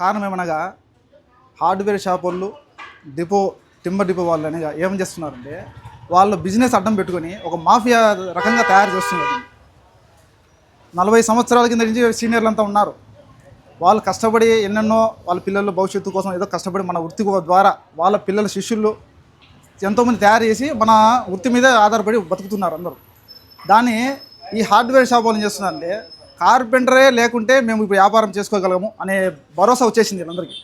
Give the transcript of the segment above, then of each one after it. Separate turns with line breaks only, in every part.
కారణం ఏమనగా hardware shop వాళ్ళు డిపో టింబర్ డిపో వాళ్ళు అనగా ఏం చేస్తున్నారంటే వాళ్ళు బిజినెస్ అడ్డం పెట్టుకొని ఒక మాఫియా రకంగా తయారు చేస్తున్నారు. నలభై సంవత్సరాల కింద నుంచి సీనియర్లు అంతా ఉన్నారు. వాళ్ళు కష్టపడి ఎన్నెన్నో వాళ్ళ పిల్లల భవిష్యత్తు కోసం ఏదో కష్టపడి మన వృత్తి ద్వారా వాళ్ళ పిల్లల శిష్యులు ఎంతోమంది తయారు చేసి మన వృత్తి మీద ఆధారపడి బతుకుతున్నారు అందరూ. దాన్ని ఈ హార్డ్వేర్ షాప్ వాళ్ళు ఏం చేస్తున్నారంటే కార్పెంటరే లేకుంటే మేము ఇప్పుడు వ్యాపారం చేసుకోగలము అనే భరోసా వచ్చేసింది వీళ్ళందరికీ.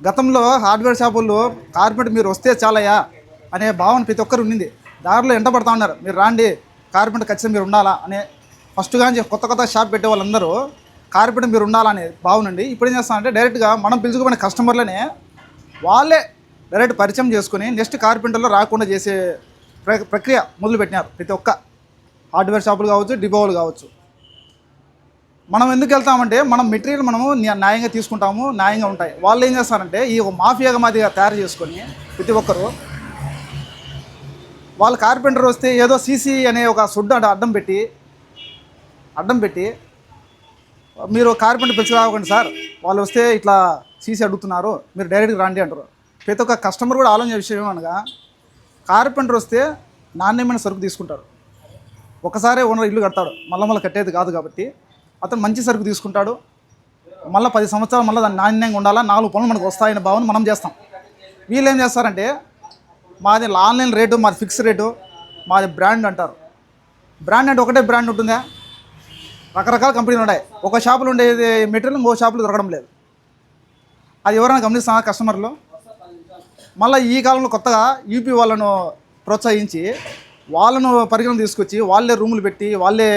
గతంలో హార్డ్వేర్ షాపుల్లో కార్పెంటర్ మీరు వస్తే చాలయా అనే భావన ప్రతి ఒక్కరు ఉండింది. దారిలో ఎంట పడతా ఉన్నారు. మీరు రాండి కార్పెంటర్ ఖచ్చితంగా మీరు ఉండాలా అనే ఫస్ట్ కానీ కొత్త కొత్త షాప్ పెట్టే వాళ్ళందరూ కార్పెంటర్ మీరు ఉండాలనే భావనండి భావన ఉండి ఇప్పుడు ఏం చేస్తామంటే డైరెక్ట్గా మనం పిలుచుకుపోయిన కస్టమర్లనే వాళ్ళే డైరెక్ట్ పరిచయం చేసుకుని నెక్స్ట్ కార్పెంటర్లో రాకుండా చేసే ప్ర- ప్రక్రియ మొదలుపెట్టినారు ప్రతి ఒక్క హార్డ్వేర్ షాపులు కావచ్చు డిపోలు కావచ్చు. మనం ఎందుకు వెళ్తామంటే మనం మెటీరియల్ మనము న్యాయంగా తీసుకుంటాము న్యాయంగా ఉంటాయి. వాళ్ళు ఏం చేస్తారంటే ఈ ఒక మాఫియాగా మాదిగా తయారు చేసుకొని ప్రతి ఒక్కరు వాళ్ళ కార్పెంటర్ వస్తే ఏదో సీసీ అనే ఒక సుడ్డు అడ్డం పెట్టి అడ్డం పెట్టి మీరు కార్పెంటర్ పిలిచి రావకండి సార్. వాళ్ళు వస్తే ఇట్లా సీసీ అడుగుతున్నారు మీరు డైరెక్ట్గా రండి అంటారు. ప్రతి ఒక్క కస్టమర్ కూడా ఆలోచన విషయం అనగా కార్పెంటర్ వస్తే నాణ్యమైన సరుకు తీసుకుంటారు. ఒకసారే ఓనర్ ఇల్లు కడతాడు. మళ్ళీ మళ్ళీ కట్టేది కాదు కాబట్టి. అతను మంచి సరుకు తీసుకుంటాడు. మళ్ళీ పది సంవత్సరాలు మళ్ళీ దాన్ని నాణ్యంగా ఉండాలా? నాలుగు పనులు మనకు వస్తాయనే భావన మనం చేస్తాం. వీళ్ళు ఏం చేస్తారంటే మాది ఆన్లైన్ రేటు మాది ఫిక్స్ రేటు మాది బ్రాండ్ అంటారు. బ్రాండ్ అంటే ఒకటే బ్రాండ్ ఉంటుందా? రకరకాల కంపెనీలు ఉన్నాయి. ఒక షాపులో ఉండేది మెటీరియల్ ఇంకో షాపులో దొరకడం లేదు. అది ఎవరైనా గమనిస్తున్నా కస్టమర్లు? మళ్ళీ ఈ కాలంలో కొత్తగా యూపీ వాళ్ళను ప్రోత్సహించి వాళ్ళను పరిగణ తీసుకొచ్చి వాళ్ళే రూములు పెట్టి వాళ్ళే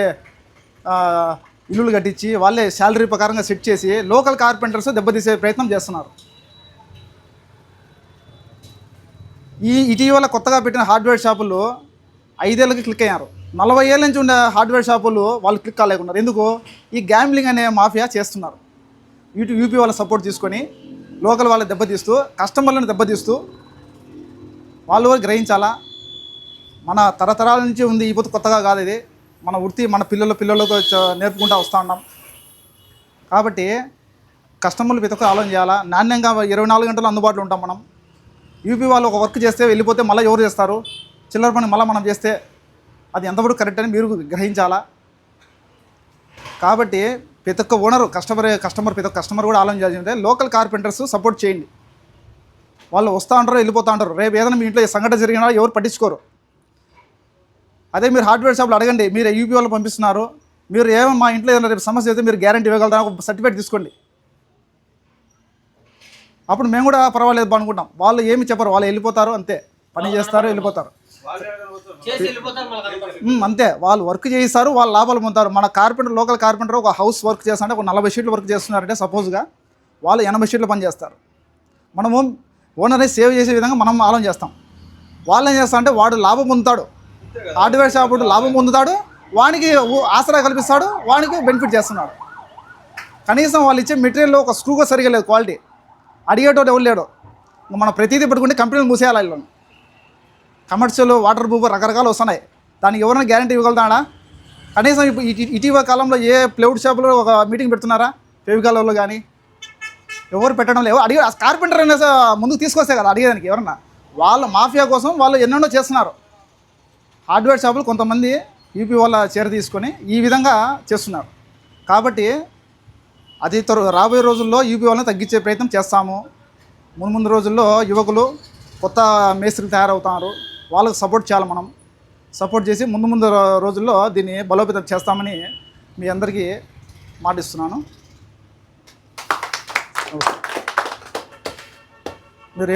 ఇల్లులు కట్టించి వాళ్ళే శాలరీ ప్రకారంగా సెట్ చేసి లోకల్ కార్పెంటర్స్ దెబ్బతీసే ప్రయత్నం చేస్తున్నారు. ఈ ఇటీవల కొత్తగా పెట్టిన హార్డ్వేర్ షాపులు ఐదేళ్ళకి క్లిక్ అయ్యారు. నలభై ఏళ్ళ నుంచి ఉండే హార్డ్వేర్ షాపులు వాళ్ళు క్లిక్ కాలేకున్నారు. ఎందుకు? ఈ గ్యాంబ్లింగ్ అనే మాఫియా చేస్తున్నారు. యూటి యూపీ వాళ్ళ సపోర్ట్ తీసుకొని లోకల్ వాళ్ళని దెబ్బతీస్తూ కస్టమర్లను దెబ్బతీస్తూ వాళ్ళు గ్రహించాలా? మన తరతరాల నుంచి ఉంది ఈ పొత్తు కొత్తగా కాదు ఇది. మన వృత్తి మన పిల్లల పిల్లలతో నేర్పుకుంటూ వస్తూ ఉన్నాం. కాబట్టి కస్టమర్లు ప్రతి ఒక్కరు ఆలోచన చేయాలా? నాణ్యంగా ఇరవై నాలుగు గంటలు అందుబాటులో ఉంటాం మనం. యూపీ వాళ్ళు ఒక వర్క్ చేస్తే వెళ్ళిపోతే మళ్ళీ ఎవరు చేస్తారు? చిల్లర పని మళ్ళీ మనం చేస్తే అది ఎంతవరకు కరెక్ట్ అని మీరు గ్రహించాలా? కాబట్టి ప్రతి ఒక్క ఓనరు కస్టమర్ కస్టమర్ ప్రతి ఒక్క కస్టమర్ కూడా ఆలోచన చేయాల్సిందే లోకల్ కార్పెంటర్స్ సపోర్ట్ చేయండి. వాళ్ళు వస్తూ ఉంటారు వెళ్ళిపోతూ ఉంటారు. రేపు ఏదైనా మీ ఇంట్లో ఈ సంఘటన జరిగినా ఎవరు పట్టించుకోరు. అదే మీరు హార్డ్వేర్ షాప్లో అడగండి మీరు యూపీ వాళ్ళు పంపిస్తున్నారు మీరు ఏమో మా ఇంట్లో ఏదైనా రేపు సమస్య అయితే మీరు గ్యారంటీ ఇవ్వగలరా ఒక సర్టిఫికేట్ తీసుకోండి. అప్పుడు మేము కూడా పర్వాలేదు అనుకుంటాం వాళ్ళు ఏమి చెప్పరు వాళ్ళు వెళ్ళిపోతారు అంతే. పని చేస్తారు వెళ్ళిపోతారు. అంతే. వాళ్ళు వర్క్ చేయిస్తారు వాళ్ళు లాభాలు పొందుతారు. మన కార్పెంటర్ లోకల్ కార్పెంటర్ ఒక హౌస్ వర్క్ చేస్తారంటే ఒక నలభై షీట్లు వర్క్ చేస్తున్నారంటే సపోజ్గా వాళ్ళు ఎనభై షీట్లు పని చేస్తారు. మనము ఓనర్ని సేవ్ చేసే విధంగా మనం ఆలోచన చేస్తాం. వాళ్ళు ఏం చేస్తారంటే వాడు లాభం పొందుతాడు. హార్డ్వేర్ షాప్ లాభం పొందుతాడు వానికి ఆసరా కల్పిస్తాడు వానికి బెనిఫిట్ చేస్తున్నాడు. కనీసం వాళ్ళు ఇచ్చే మెటీరియల్ ఒక స్క్రూగా సరిగా లేదు క్వాలిటీ అడిగేటోడు ఎవరు లేడు? మనం ప్రతిదీ పెట్టుకుంటే కంపెనీలు మూసేయాలి వీళ్ళని. కమర్షియల్ వాటర్ ప్రూఫ్ రకరకాలు వస్తున్నాయి. దానికి ఎవరైనా గ్యారంటీ ఇవ్వగలుగుతాడా? కనీసం ఇప్పుడు ఇటీవల కాలంలో ఏ ప్లేవుడ్ షాపులో ఒక మీటింగ్ పెడుతున్నారా? ఫెవికాలలో కానీ ఎవరు పెట్టడం లేవు. అడిగే కార్పెంటర్ అయినా ముందుకు తీసుకొస్తే కదా అడిగేదానికి ఎవరన్నా. వాళ్ళ మాఫియా కోసం వాళ్ళు ఎన్నెన్నో చేస్తున్నారు. హార్డ్వేర్ షాపులు కొంతమంది యూపీ వాళ్ళ చీర తీసుకొని ఈ విధంగా చేస్తున్నారు. కాబట్టి అది త్వర రాబోయే రోజుల్లో యూపీ వాళ్ళని తగ్గించే ప్రయత్నం చేస్తాము. ముందు ముందు రోజుల్లో యువకులు కొత్త మేస్త్రులు తయారవుతున్నారు వాళ్ళకు సపోర్ట్ చేయాలి మనం. సపోర్ట్ చేసి ముందు ముందు రోజుల్లో దీన్ని బలోపేతం చేస్తామని మీ అందరికీ మాటిస్తున్నాను. ఓకే. మీరు